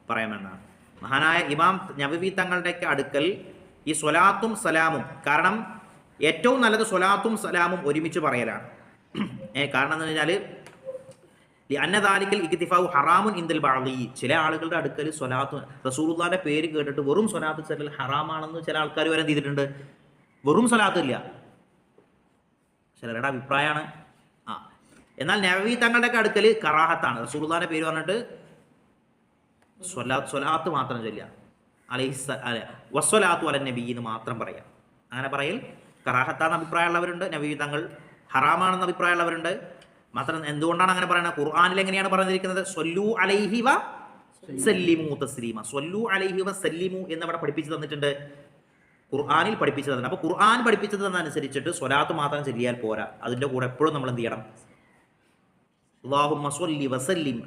പറയണമെന്നാണ്. മഹാനായ ഇമാം നബവി തങ്ങളുടെയൊക്കെ അടുക്കൽ ഈ സ്വലാത്തും സലാമും. കാരണം ഏറ്റവും നല്ലത് സ്വലാത്തും സലാമും ഒരുമിച്ച് പറയലാണ്. ഏ കാരണം എന്ന് പറഞ്ഞാൽ അന്നദാലിക്കൽ ഇക്തിഫാവു ഹറാമുൻ ഇന്ദൽ ബാളി ചില ആളുകളുടെ അടുക്കൽ സ്വലാത്തു റസൂലുള്ളാന്റെ പേര് കേട്ടിട്ട് വെറും സ്വലാത്ത് ചെല്ലൽ ഹറാമാണെന്ന് ചില ആൾക്കാർ വരെ ചെയ്തിട്ടുണ്ട്? വെറും സ്വലാത്ത് ഇല്ല. ചിലരുടെ അഭിപ്രായമാണ്. ആ. എന്നാൽ നവവി തങ്ങളുടെയൊക്കെ അടുക്കൽ കറാഹത്താണ്. റസൂലുള്ളാന്റെ പേര് പറഞ്ഞിട്ട് സ്വലാത്ത് സ്വലാത്ത് മാത്രം ചൊല്ലുക. അലൈസ് വസ്വലാത്തു അല നബി എന്ന് മാത്രം പറയാം അങ്ങനെ പറയൽ കറാഹത്താന്ന് അഭിപ്രായമുള്ളവരുണ്ട്. നബി തങ്ങൾ ഹറാമാണെന്ന് അഭിപ്രായമുള്ളവരുണ്ട്. മാത്രം എന്തുകൊണ്ടാണ് അങ്ങനെ പറയുന്നത്? ഖുർആാനിൽ എങ്ങനെയാണ് പറഞ്ഞിരിക്കുന്നത്? സൊല്ലു അലൈഹി വ സല്ലിമു തസ്ലീമ. സൊല്ലു അലൈഹി വ സല്ലിമു എന്നവിടെ പഠിപ്പിച്ചു തന്നിട്ടുണ്ട്. ഖുർആാനിൽ പഠിപ്പിച്ചു തന്നിട്ടുണ്ട്. അപ്പോൾ ഖുർആൻ പഠിപ്പിച്ചു തന്നതനുസരിച്ചിട്ട് സ്വലാത്ത് മാത്രം ചൊല്ലിയാൽ പോരാ. അതിന്റെ കൂടെ എപ്പോഴും നമ്മൾ എന്ത് ചെയ്യണം?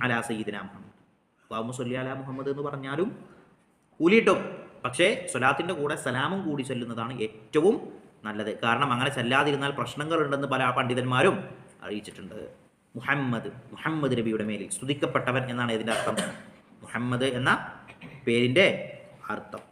അലാ മുഹമ്മദ്. അലാ മുഹമ്മദ് എന്ന് പറഞ്ഞാലും കൂലിയിട്ടും. പക്ഷേ സ്വലാത്തിന്റെ കൂടെ സലാമും കൂടി ചൊല്ലുന്നതാണ് ഏറ്റവും നല്ലത്. കാരണം അങ്ങനെ ചെല്ലാതിരുന്നാൽ പ്രശ്നങ്ങളുണ്ടെന്ന് പല പണ്ഡിതന്മാരും അറിയിച്ചിട്ടുണ്ട്. മുഹമ്മദ് മുഹമ്മദ് നബിയുടെ മേലിൽ സ്തുതിക്കപ്പെട്ടവൻ എന്നാണ് ഇതിന്റെ അർത്ഥം. മുഹമ്മദ് എന്ന പേരിന്റെ അർത്ഥം.